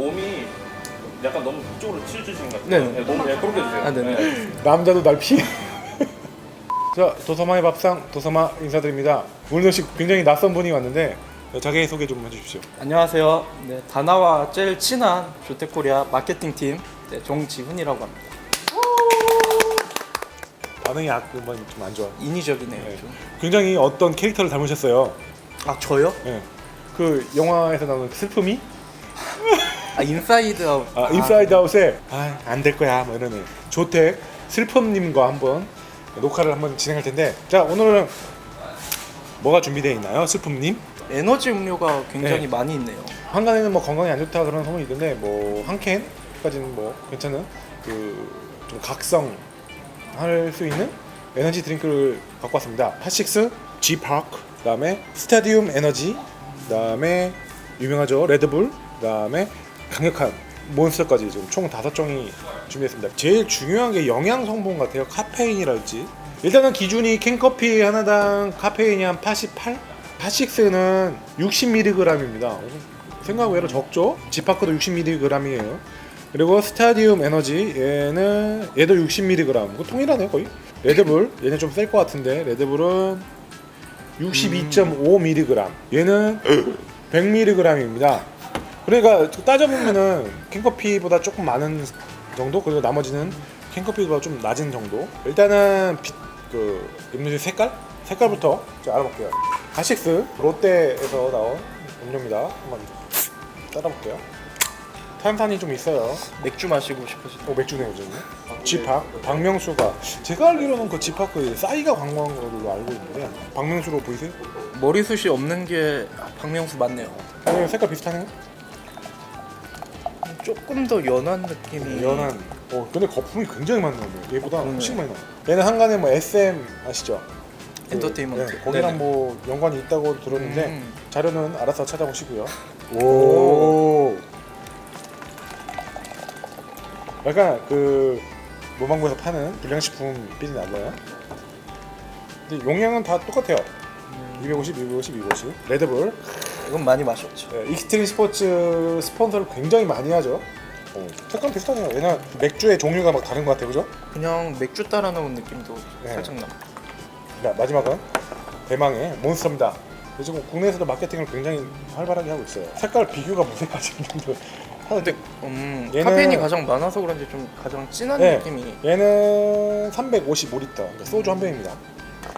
몸이 약간 너무 그쪽으로 치우치시는 것 같아요. 네네. 네, 몸 네, 그렇게 해주세요. 아, 네네. 남자도 날 피해. 자, 도서마의 밥상 도서마 인사드립니다. 오늘 역시 굉장히 낯선 분이 왔는데 자기 소개 좀 해주십시오. 안녕하세요. 네, 다나와 제일 친한 조테코리아 마케팅팀 네, 정지훈이라고 합니다. 반응이 약간 좀안 좋아. 인위적이네요. 네. 좀. 굉장히 어떤 캐릭터를 닮으셨어요. 아 저요? 예. 그 영화에서 나오는 그 슬픔이 아 인사이드 아웃. 아, 인사이드 아웃에 아, 안 될 거야 뭐 이러네. 조택 슬픔님과 한번 녹화를 한번 진행할 텐데 자 오늘은 뭐가 준비되어 있나요, 슬픔님? 에너지 음료가 굉장히 네. 많이 있네요. 한간에는 뭐 건강에 안 좋다 그런 소문이 있던데 뭐 한 캔까지는 뭐 괜찮은 그 좀 각성 할 수 있는 에너지 드링크를 갖고 왔습니다. 핫식스, G 파크, 그다음에 스타디움 에너지, 그다음에 유명하죠 레드불, 그다음에 강력한 몬스터까지 지금 총 다섯 종이 준비했습니다. 제일 중요한 게 영양 성분 같아요. 카페인이랄지. 일단은 기준이 캔커피 하나당 카페인이 한 88? 핫식스는 60mg입니다. 생각 외로 적죠? 지파크도 60mg이에요. 그리고 스타디움 에너지 얘는 얘도 60mg. 그 통일하네요 거의. 레드불 얘는 좀 셀 것 같은데 레드불은 62.5mg. 얘는 100mg입니다. 그러니까 따져보면은 캔커피보다 조금 많은 정도 그리고 나머지는 캔커피보다 좀 낮은 정도. 일단은 빛, 그 음료수 색깔 색깔부터 좀 알아볼게요. 가식스 롯데에서 나온 음료입니다. 한번 따라볼게요. 탄산이 좀 있어요. 맥주 마시고 싶으시죠? 어, 맥주네요, 지금. 지팍 박명수가 제가 알기로는 그 지팍 그 싸이가 광고한 걸로 알고 있는데 박명수로 보이세요? 머리숱이 없는 게 박명수 맞네요. 아니 색깔 비슷하네요. 조금 더 연한 느낌이. 연한. 어 근데 거품이 굉장히 많이 나네요. 얘보다 그러네. 훨씬 많이 나. 얘는 한간에 뭐 SM 아시죠? 그, 엔터테인먼트. 네, 거기랑 네네. 뭐 연관이 있다고 들었는데 음. 자료는 알아서 찾아보시고요. 오. 약간 그 모방구에서 파는 불량식품 삘이 나고요. 근데 용량은 다 똑같아요. 250, 250, 250. 레드불. 이건 많이 마셨죠. 네, 익스트림 스포츠 스폰서를 굉장히 많이 하죠. 어, 색깔 비슷하네요. 왜냐 맥주의 종류가 막 다른 것 같아요, 그죠? 그냥 맥주 따라 넣은 느낌도 네. 살짝 나. 자, 마지막은 대망의 몬스터입니다. 요즘 국내에서도 마케팅을 굉장히 활발하게 하고 있어요. 색깔 비교가 무색하지 정도. 근데 음, 얘는- 카페인이 가장 많아서 그런지 좀 가장 진한 네. 느낌이. 얘는 355리터 그러니까 소주 한 병입니다.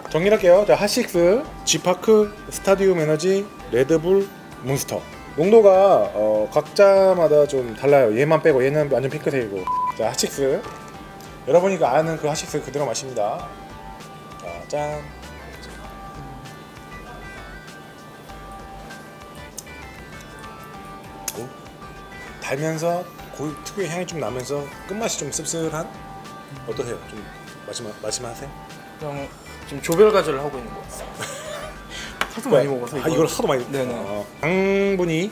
정리할게요. 자, 핫식스, 지파크, 스타디움 에너지, 레드불, 몬스터. 농도가 어, 각자마다 좀 달라요. 얘만 빼고 얘는 완전 핑크색이고. 자, 핫식스. 여러분이 아는 그 핫식스 그대로 마십니다. 자, 짠. 오. 달면서 고유 특유의 향이 좀 나면서 끝맛이 좀 씁쓸한 어떠세요? 좀 마지막 마지막 하세요? 그냥 지금 조별 과제를 하고 있는 것 같아요. 하도 많이 먹어서 아 이걸 하도 많이 네네. 어, 당분이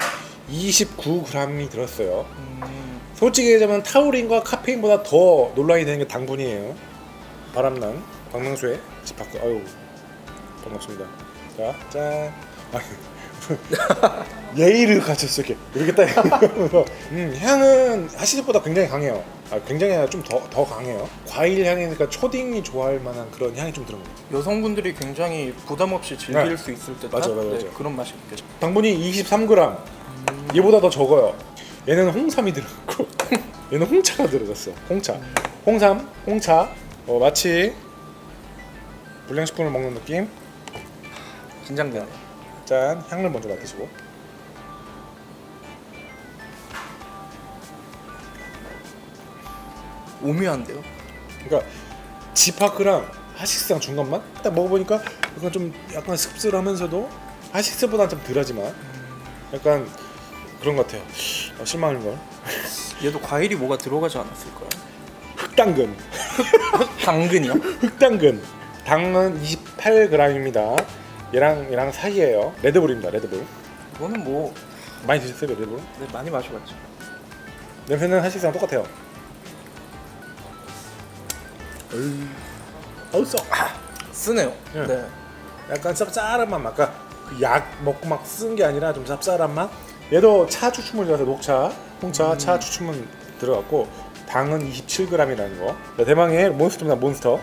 29g이 들었어요. 음, 솔직히 얘기하자면 타우린과 카페인보다 더 논란이 되는 게 당분이에요. 바람난 박명수의 집합 아유 반갑습니다. 자 짠. 예의를 갖췄어 이렇게 이렇게 딱 이러면서 음, 향은 하시드보다 굉장히 강해요. 아, 굉장히 아니라 좀 더 더 강해요. 과일 향이니까 초딩이 좋아할 만한 그런 향이 좀 들어요. 여성분들이 굉장히 부담 없이 즐길 네. 수 있을 듯한 맞아, 맞아, 네, 맞아. 그런 맛이 느껴져. 당분이 23g. 얘보다 더 적어요. 얘는 홍삼이 들어갔고 얘는 홍차가 들어갔어. 홍차. 홍삼, 홍차. 어, 마치 불량식품을 먹는 느낌. 긴장되네. 짠, 향을 먼저 맡으시고. 오묘한데요? 그러니까 지파크랑 하식스랑 중간만 딱 먹어보니까 약간 좀 약간 씁쓸하면서도 하식스보다는 좀 덜하지만 약간 그런 것 같아요. 어, 실망인 걸. 얘도 과일이 뭐가 들어가지 않았을까요? 흑당근. 당근이요? 흑당근 당은 28g입니다. 얘랑 얘랑 사이에요. 레드불입니다. 레드불. 이거는 뭐 많이 드셨어요, 레드불? 네, 많이 마셔봤죠. 냄새는 하식스랑 똑같아요. 어우 써. 쓰네요. 네. 네. 약간 쌉쌀한 맛, 아까 그약 먹고 막 쓴 게 아니라 좀 쌉쌀한 맛. 얘도 차 추출물 들어서 녹차. 홍차 차 추출물 들어갔고 당은 27g이라는 거. 자, 대망의 몬스터입니다. 몬스터.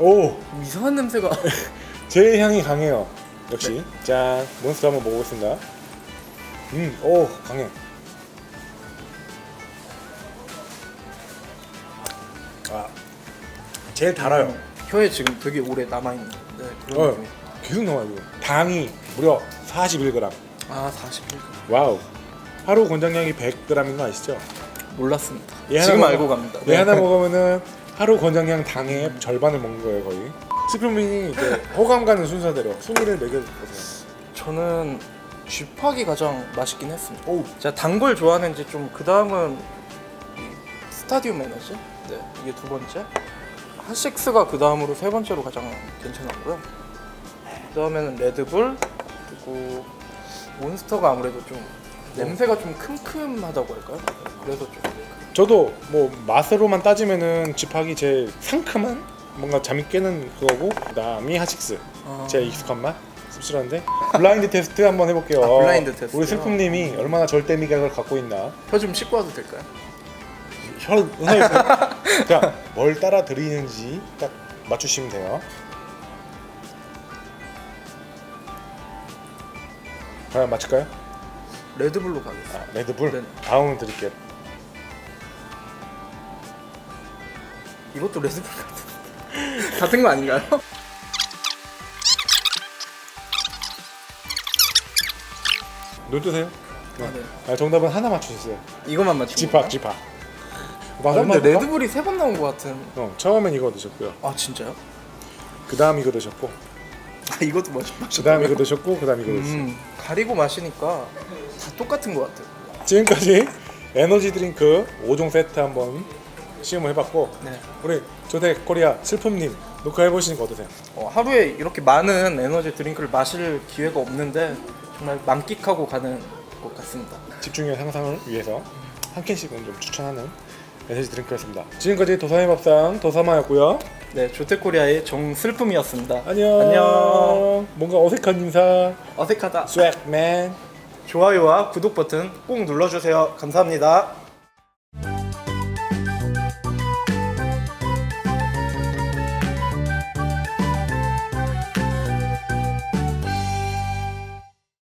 오, 이상한 냄새가. 제일 향이 강해요. 역시. 짠, 몬스터 한번 먹어보겠습니다. 음, 오, 강해. 아, 제일 달아요. 혀에 지금 되게 오래 남아 있는 네, 그런 어. 계속 나와요. 당이 무려 41g. 아 41g. 와우. 하루 권장량이 100g인 거 아시죠? 몰랐습니다. 얘 하나 지금 먹어- 알고 갑니다. 얘 하나 먹으면은 하루 권장량 당의 절반을 먹는 거예요 거의. 스프민이 이제 호감 가는 순서대로 순위를 매겨보세요. 저는 쥐팍이 가장 맛있긴 했습니다. 오, 제가 단 걸 좋아하는지 좀 그 다음은 스타디움 에너지. 네 이게 두 번째. 핫식스가 그 다음으로 세 번째로 가장 괜찮았고요. 그 다음에는 레드불 그리고 몬스터가 아무래도 좀 냄새가 좀 큼큼하다고 할까요? 그래서 좀 저도 뭐 맛으로만 따지면은 집하기 제일 상큼한 뭔가 잠이 깨는 그거고 그다음이 하식스. 아, 제가 익숙한 맛. 씁쓸한데 블라인드 테스트 한번 해볼게요. 아, 블라인드 테스트요? 우리 슬픔님이 얼마나 절대 미각을 갖고 있나. 혀 좀 씻고 와도 될까요? 혀 은하에 그냥 뭘 따라 드리는지 딱 맞추시면 돼요. 과연 맞출까요? 레드불로 가겠습니다. 아, 레드불. 네. 다음은 드릴게요. 이것도 레드불 같은 같은 거 아닌가요? 눈 뜨세요. 아, 네. 아, 정답은 하나 맞추셨어요. 이것만 맞추고. 지팍 지팍. 아, 근데 맞 레드불이 세 번 나온 것 같은. 어, 처음엔 이거 드셨고요. 아 진짜요? 그 다음 이거 드셨고, 아 이것도 맞그 다음 이거 드셨고, 그 다음 이거 드셨어요. 음 가리고 마시니까 다 똑같은 것 같아요. 지금까지 에너지 드링크 5종 세트 한번 시음을 해봤고, 네. 우리 조대 코리아 슬픔님 녹화해 보시니까 어떠세요? 어, 하루에 이렇게 많은 에너지 드링크를 마실 기회가 없는데 정말 만끽하고 가는 것 같습니다. 집중력 상상을 위해서 한 캔씩은 좀 추천하는 에너지 드링크였습니다. 지금까지 도사의 밥상 도사마였고요. 네, 조태코리아의 정슬픔이었습니다. 안녕. 안녕. 뭔가 어색한 인사. 어색하다. 스웩맨. 좋아요와 구독 버튼 꼭 눌러주세요. 감사합니다.